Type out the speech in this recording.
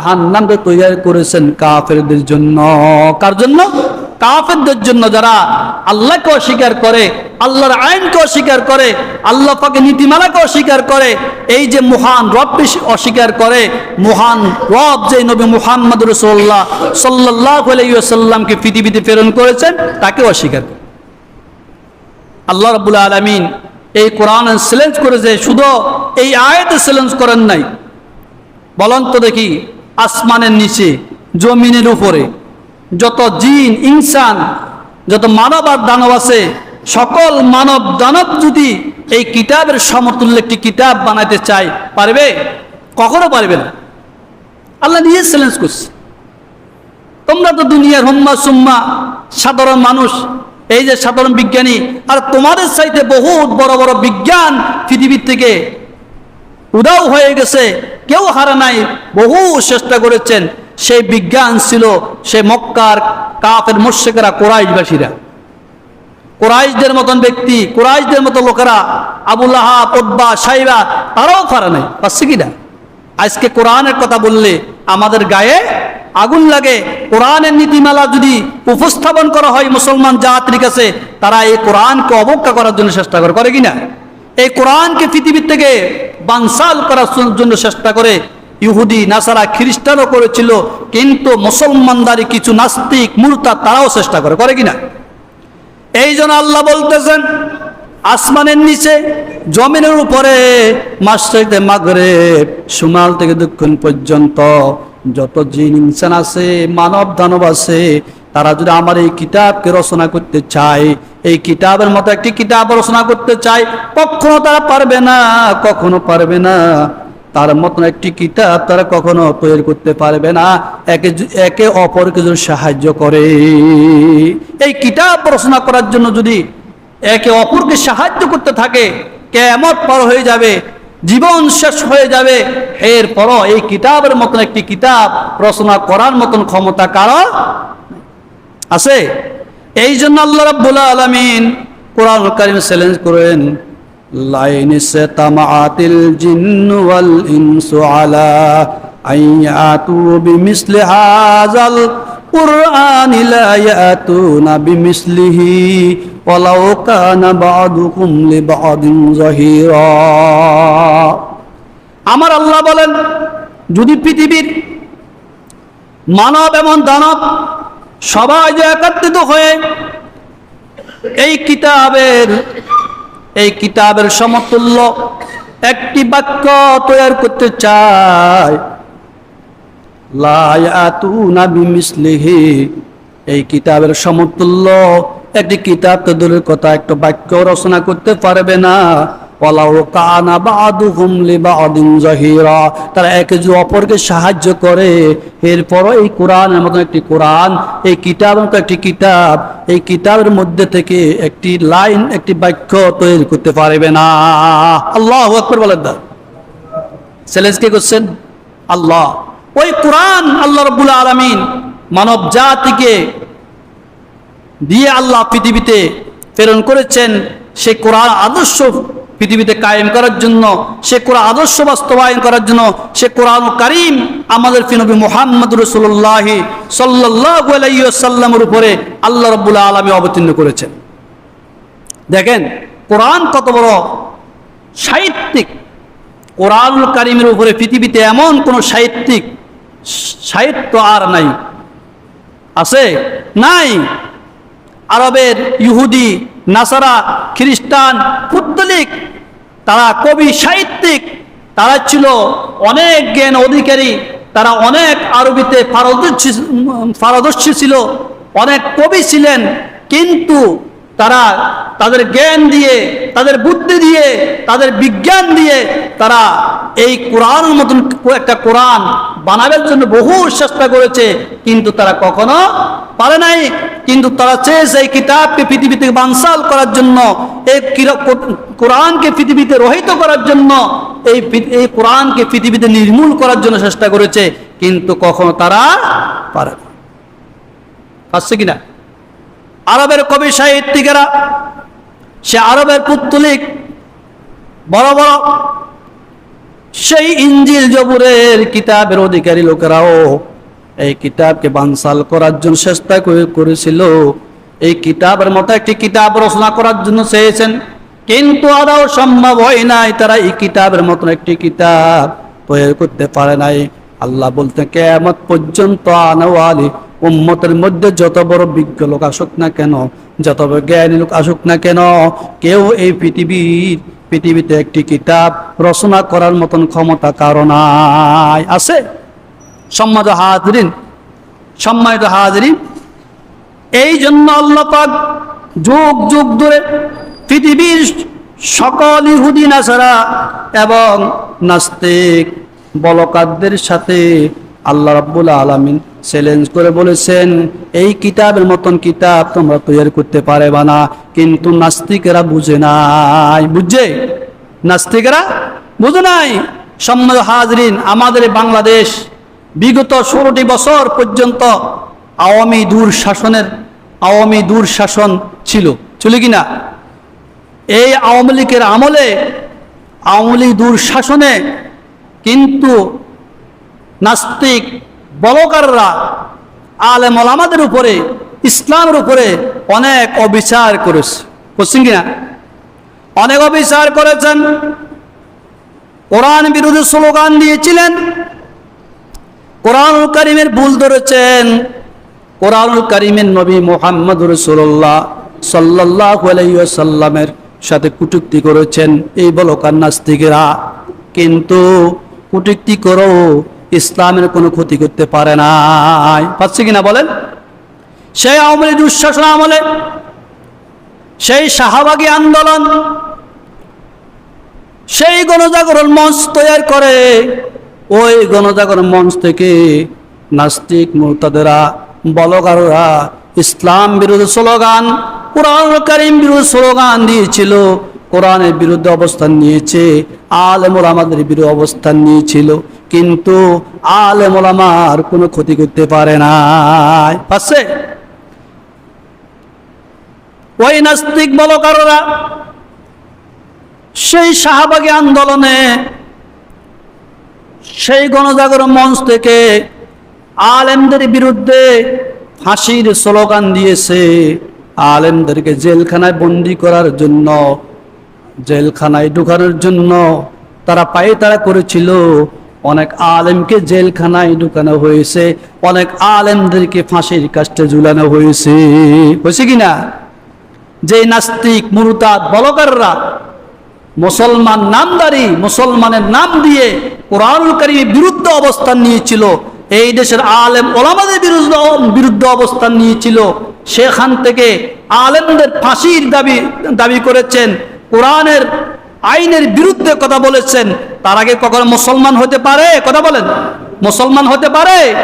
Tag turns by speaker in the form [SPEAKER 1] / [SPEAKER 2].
[SPEAKER 1] জাহান্নামকে তৈরি করেছেন কাফেরদের জন্য। কার জন্য? কাফেরদের জন্য যারা আল্লাহকে অস্বীকার করে, আল্লাহর আইনকে অস্বীকার করে, আল্লাহ পাকে নীতিমালাকে অস্বীকার করে, এই যে মহান রবকে অস্বীকার করে, মহান রব যে নবী মুহাম্মদ রসোল্লাহ সাল্লাহ আলাইসাল্লামকে পৃথিবীতে প্রেরণ করেছেন, তাকে অস্বীকার করে। আল্লাহ রাবুল আলমিন এই কোরআন চ্যালেঞ্জ করেছে, শুধু এই আয়াতে চ্যালেঞ্জ করেন নাই। বলন তো দেখি আসমানের নিচে, জমিনের উপরে। যত জিন, ইনসান, যত মানব আর দানব আছে, সকল মানব দানব যদি এই কিতাবের সমতুল্য একটি কিতাব বানাইতে চায়, পারবে? কখনো পারবে না। আল্লাহ নিজে চ্যালেঞ্জ করছে। তোমরা তো দুনিয়ার হোম্মা সুম্মা, সাধারণ মানুষ, এই যে সাধারণ বিজ্ঞানী, আর তোমাদের চাইতে বহুত বড় বড় বিজ্ঞান পৃথিবীর থেকে উদাও হয়ে গেছে। কেউ হারা নাই। বহু চেষ্টা করেছেন। সেই বিজ্ঞান ছিল সে মক্কার কাফের মোর্শেকেরা কোরাইশবাসীরা। কোরাইশদের মতন ব্যক্তি, কোরাইশদের মতো লোকেরা আবুল্লাহ পদ্মা সাইবা, তারাও পারে নাই। পাচ্ছে কিনা আজকে কোরআনের কথা বললে আমাদের গায়ে আগুন লাগে। কোরআনের নীতিমালা যদি উপস্থাপন করা হয় মুসলমান জাতির কাছে, তারা এই কোরআনকে অবজ্ঞা করার জন্য চেষ্টা করে। করে কিনা এই কোরআনকে পৃথিবীর থেকে বানসাল করার জন্য চেষ্টা করে, ইহুদি, নাসারা, খ্রিস্টানও করেছিল, কিন্তু মুসলমানদারি কিছু নাস্তিক মূর্তা তারাও চেষ্টা করে করে কিনা? এই জন্য আল্লাহ বলতেছেন, আসমানের নিচে, জমিনের উপরে মাসে মাগরে সুমাল থেকে দক্ষিণ পর্যন্ত যত জিন, ইনসান আছে, মানব দানব আছে, তারা যদি আমার এই কিতাবকে রচনা করতে চায় এই কিতাবের মতো একটি কিতাব রচনা করতে চায়, কখনো তারা পারবে না, কখনো পারবে না। তার মতন একটি কিতাব তারা কখনো তৈরি করতে পারবে না। একে একে অপরকে যদি সাহায্য করে। এই কিতাব রচনা করার জন্য যদি একে অপরকে সাহায্য করতে থাকে কেমন পর হয়ে যাবে, জীবন শেষ হয়ে যাবে। এরপরও এই কিতাবের মতন একটি কিতাব রচনা করার মতন ক্ষমতা কারও আছে? এই জন্য আল্লাহ রাব্বুল আলামিন কোরআন কারিম চ্যালেঞ্জ করেন, লাইন তামাতিল জিন্ন ওয়াল ইনসু আলা আইয়াতু বিমিসলি হাযাল কুরআন লা ইয়াতুনা বিমিসলিহি ওয়ালাউ কানা বা'দুকুম লিবা'দিন যাহিরা। আমার আল্লাহ বলেন, যদি পৃথিবীর মানব এবং দানব সবাই যে একত্রিত হয়ে এই কিতাবের এই কিতাবের সমতুল্য একটি বাক্য তৈরি করতে চায়। এই কিতাবের সমতুল্য একটি কিতাব তো দূরের কথা, একটা বাক্য রচনা করতে পারবে না। তারা একে যে অপরকে সাহায্য করে, এরপরও এই কোরআনের মতো একটি কোরআন, এই কিতাবের মতো একটি কিতাব, এই কিতাবের মধ্যে থেকে একটি লাইন, একটি বাক্য তৈরি করতে পারবে না। আল্লাহ আকবর বলেন দা চ্যালেঞ্জ কে করছেন? আল্লাহ। ওই কোরআন আল্লাহ রব্বুল আলমিন মানব জাতিকে দিয়ে আল্লাহ পৃথিবীতে প্রেরণ করেছেন, সে কোরআন আদর্শ পৃথিবীতে কায়েম করার জন্য, সে কোরআন আদর্শ বাস্তবায়ন করার জন্য, সে কোরআন করিম আমাদের ফিনবী মোহাম্মদ রসুল্লাহ সাল্লাসাল্লামের উপরে আল্লাহ রব্বুল্লাহ আলমী অবতীর্ণ করেছেন। দেখেন, কোরআন কত বড় সাহিত্যিক। কোরআনুল করিমের উপরে পৃথিবীতে এমন কোন সাহিত্যিক সাহিত্য আর নাই। আছে? নাই। আরবের ইহুদি নাসারা, খ্রিস্টান, পুত্তলিক, তারা কবি, সাহিত্যিক, তারা ছিল অনেক জ্ঞান অধিকারী, তারা অনেক আরবিতে পারদর্শী পারদর্শী ছিল, অনেক কবি ছিলেন, কিন্তু তারা তাদের জ্ঞান দিয়ে, তাদের বুদ্ধি দিয়ে, তাদের বিজ্ঞান দিয়ে তারা এই কোরআন মতন একটা কোরআন বানাবার জন্য বহু চেষ্টা করেছে, কিন্তু তারা কখনো পারে নাই। কিন্তু তারা চেয়েছে এই কিতাবকে পৃথিবীতে বানসাল করার জন্য, এই কোরআনকে পৃথিবীতে রহিত করার জন্য, এই এই কোরআনকে পৃথিবীতে নির্মূল করার জন্য চেষ্টা করেছে, কিন্তু কখনো তারা পারে না। পারছে কিনা? আরবের কবি সাহিত্যিকেরা সে আরবের পুত্তলিক, বড় বড় সেই ইঞ্জিল জবুরের কিতাবের অধিকারী লোকেরাও এই কিতাবকে বানসাল করার জন্য চেষ্টা করে- করেছিল। এই কিতাবের মতো একটি কিতাব রচনা করার জন্য চেয়েছেন। কিন্তু আদৌ সম্ভব হয় নাই। তারা এই কিতাবের মতন একটি কিতাব তৈরি করতে পারে নাই। আল্লাহ বলতে কেমত পর্যন্ত আনাওয়ালি উম্মতের মধ্যে যত বড় বিজ্ঞ লোক আসুক না কেন, যত বড় জ্ঞানী লোক আসুক না কেন, কেউ এই পৃথিবীর পৃথিবীতে একটি কিতাব রচনা করার মতন ক্ষমতা কারণায় আছে? সম্মানিত হাজরিন সম্মানিত হাজরিন এই জন্য আল্লাহ পাক যুগ যুগ ধরে পৃথিবীর সকল ইহুদি, নাসারা এবং নাস্তিক বলকারদের সাথে আল্লাহ রাব্বুল আলামিন চ্যালেঞ্জ করে বলেছেন, এই কিতাবের মতন কিতাব তোমরা তৈরি করতে পারবে না, কিন্তু নাস্তিকেরা বুঝে নাই। বুঝছে নাস্তিকেরা বুঝে নাই? সম্মত হাজরিন, আমাদের বাংলাদেশ বিগত ষোলোটি বছর পর্যন্ত আওয়ামী দূর শাসনের, আওয়ামী দূর শাসন ছিল। ছিল কি না? এই আওয়ামী লীগের আমলে আওয়ামী লীগ দূর শাসনে কিন্তু নাস্তিক বলকাররা, আলেম আমাদের উপরে, ইসলামের উপরে অনেক অবিচার করেছে। করছেন কিনা? অনেক অবিচার করেছেন। কোরআন বিরোধী স্লোগান দিয়েছিলেন। কোরআনুল করিমের ভুল ধরেছেন। কোরআনুল করিমের নবী মোহাম্মদ রসুল্লাহ সাল্লাহ সাল্লামের সাথে কুটুক্তি করেছেন। এই বলকার নাস্তিকেরা, কিন্তু কুটুক্তি করো ইসলামের কোনো ক্ষতি করতে পারে নাই। পাচ্ছে কিনা বলেন? সেই আওয়ামী লীগ দুঃশাসন আমলে, সেই শাহবাগী আন্দোলন, সেই গণজাগরণ মঞ্চ তৈরি করে, ওই গণজাগরণ মঞ্চ থেকে নাস্তিক মোরতাদেরা, বলগাররা ইসলাম বিরোধী স্লোগান কোরআন করিম বিরোধী স্লোগান দিয়েছিল, কোরআনের বিরুদ্ধে অবস্থান নিয়েছে, আলেমুল আমাদের বিরুদ্ধে অবস্থান নিয়েছিল। কিন্তু আলেমুল আমার কোনো ক্ষতি করতে পারে নাই পাচ্ছে ওই নাস্তিক বলকাররা, সেই শাহবাগী আন্দোলনে, সেই গণজাগরণ মঞ্চ থেকে আলেমদের বিরুদ্ধে ফাঁসির স্লোগান দিয়েছে আলেমদেরকে জেলখানায় বন্দি করার জন্য, জেলখানায় ঢুকানোর জন্য। তারা পায়ে তারা করেছিল অনেক আলেমকে জেলখানায় ঢুকানো হয়েছে, অনেক আলেমদেরকে ফাঁসির কাষ্টে ঝুলানো হয়েছে। হয়েছে কিনা যে নাস্তিক, মুরতাদ, বলকাররা মুসলমান নামদারি, মুসলমানের নাম দিয়ে কোরআনুল কারিমের বিরুদ্ধে অবস্থান নিয়েছিল, এই দেশের আলেম ওলামাদের বিরুদ্ধে বিরুদ্ধে অবস্থান নিয়েছিল, সেখান থেকে আলেমদের ফাঁসির দাবি দাবি করেছেন। কোরআনের আইনের বিরুদ্ধে কথা বলেছেন। তার আগে কখনো মুসলমান হতে পারে? কথা বলেন। মুসলমান হতে পারে?